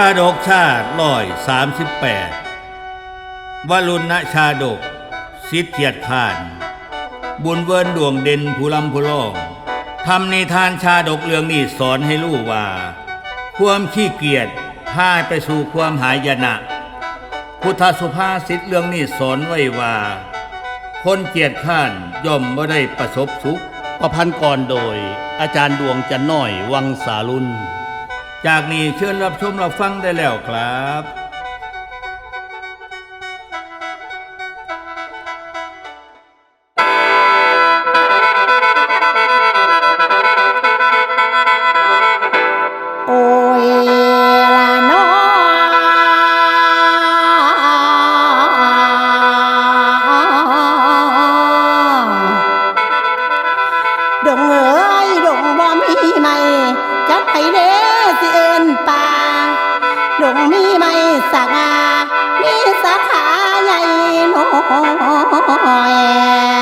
ชาดกชาติร้อยสามสิบแปดวรุณชาดก สิทธิเทียดขาน บุญเวินดวงเด่นผู้ลำผู้ล่องทำนิทานชาดกเรื่องนี้สอนให้รู้ว่า ความขี้เกียจพาไปสู่ความหายนะ พุทธสุภาษิตเรื่องนี้สอนไว้ว่า คนเกียจข้านย่อมไม่ได้ประสบสุข ประพันธ์ก่อนโดย อาจารย์ดวงจันน้อยวังสาลุน จากนี้เชิญรับชมรับฟังได้แล้วครับ น้อ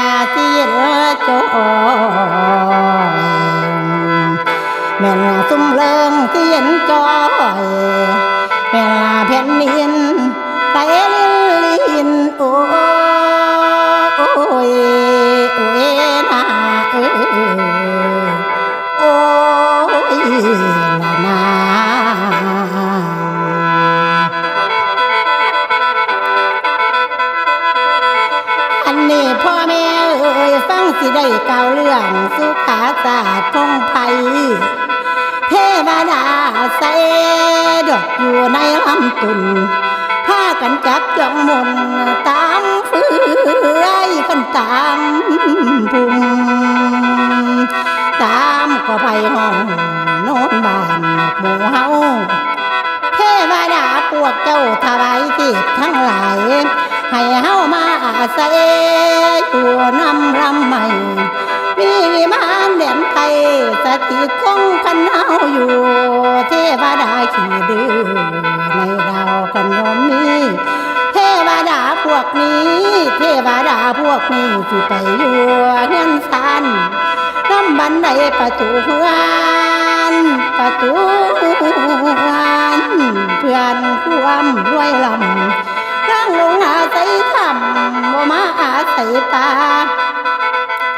ได้เก่าเรื่องสุขาศาสตร์ของไทยเทวดาใส่ดอกอยู่ในลำตุนพากันจับจองมนตามฝือยกันตามภูมิตามก็ไปห้องโนอนบ้านหมู่เฮาเทวดาพวกเจ้าถวายเทพทั้งหลาย ให้เฮามาอาศัยอยู่นำรำใหม่มีวิมานแดนไทยสถิตคงกันเฮาอยู่ เทวดาขี่ดื้อในดาวกันยมมีเทวดาพวกนี้ เทวดาพวกนี้สิไปอยู่เงินสันน้ำบันไดประตูเฮือนประตูเฮือนเพื่อนความรวยลำ อาศัยตา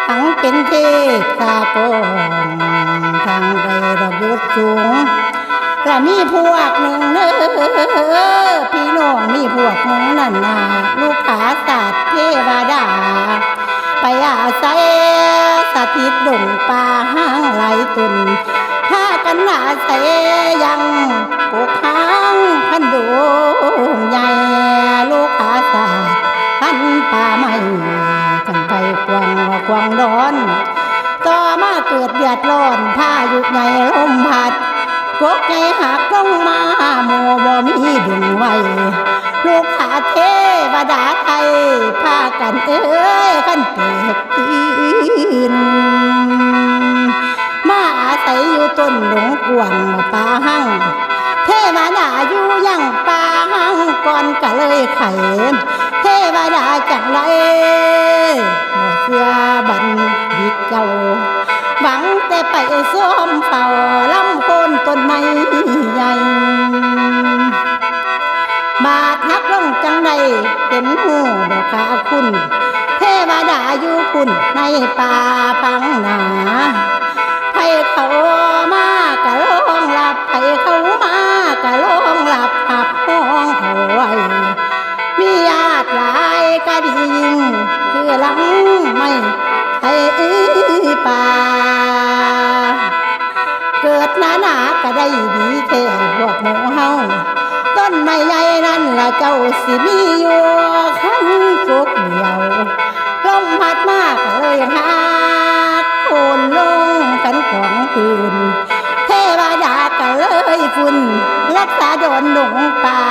ทั้งเป็นเทพตาโกงทางใดดอกยุดสูงและมีพวกหนึ่งเนอพี่น้องมีพวกหนึ่งนั่นนาลูกขาศาสตร์เทวดา ไปอาศัยสถิตดงป่าห้างไหลตุนพากันอาศัย โมบ่มีดึงไว้ลูกขาเทวดาไทยพากันเอ้ยขันเปิดตีนมาอาศัยอยู่ต้นหลงกวางป่าหังเทวดาอยู่ยังป่าหังก่อนก็เลยไขเทวดาจังไรบ่เสื้อบันดิตเจ้าหวังแต่ไปส้มเป่าลำโคนต้นไม้ใหญ่าอยู่คุณในป่าพังหนาไผเขามากะลองหลับไผเขามากะลองหลับหับห้องเอาไว้มีญาติหลายก็ดียิงคือหลังไม่ไอ้ป่า เกิดหนาหนาก็ได้ดีเท่พวกหมูเฮาต้นไม้ใหญ่นั่นละเจ้าสิมีอยู่ขันสุกเดียว พัดมากเลยหักโคนลงกันของคืนเทวดาก็เลยฝุ่นรักษาโดนหลงป่า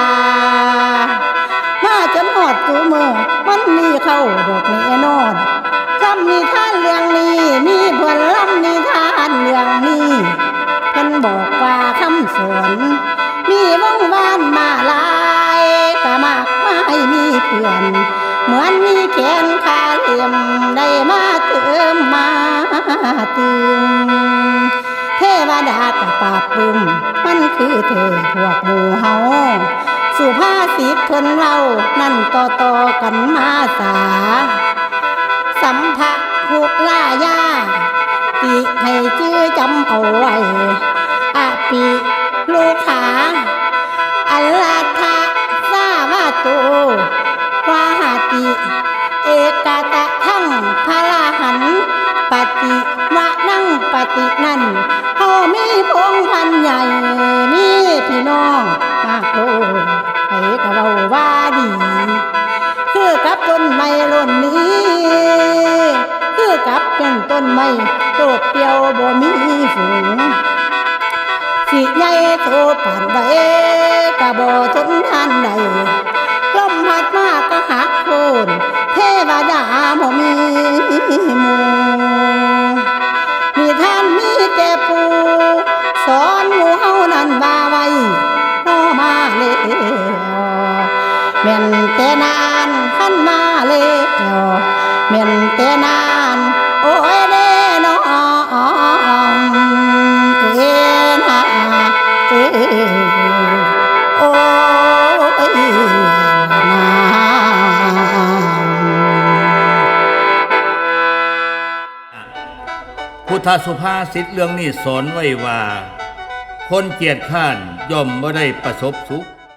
มาจนหอดตูมือมันมีเข้าดอกแน่นอนจำนิทานเรื่องนี้มีเพื่อนลำนิทานเรื่องนี้เพิ่นบอกว่าคำสอนมีว่องวานมาลายก็มากไมายมีเพื่อน เหมือนมีแขนขา เหลี่ยมได้มาเติมมาเตึงเทวดากับป่าปรึมมันคือเธอพวกหมู่เฮาสุภาษิตคนเรานั่นต่อต่อกันมาสา สัมภะผู้ล่ายาติให้ชื่อจำเอาไว้อาปีลูกขาอัลลาทะสาวาโต สิใหญ่โตปานใดก็บ่ทนทานใดลมพัดมาก็หักโคนเทวดาบ่มีหมู่มีท่านมีแต่ปูสอนหมู่เฮานั้นบาไว้รอมาแล้วแม่นแต่นานท่านมาแล้วแม่นแต่นานโอ้ยเด้ โอ้ยนาพุทธสุภาษิตเรื่องนี้สอนไว้ว่า คนเกียจข้านย่อมไม่ได้ประสบสุข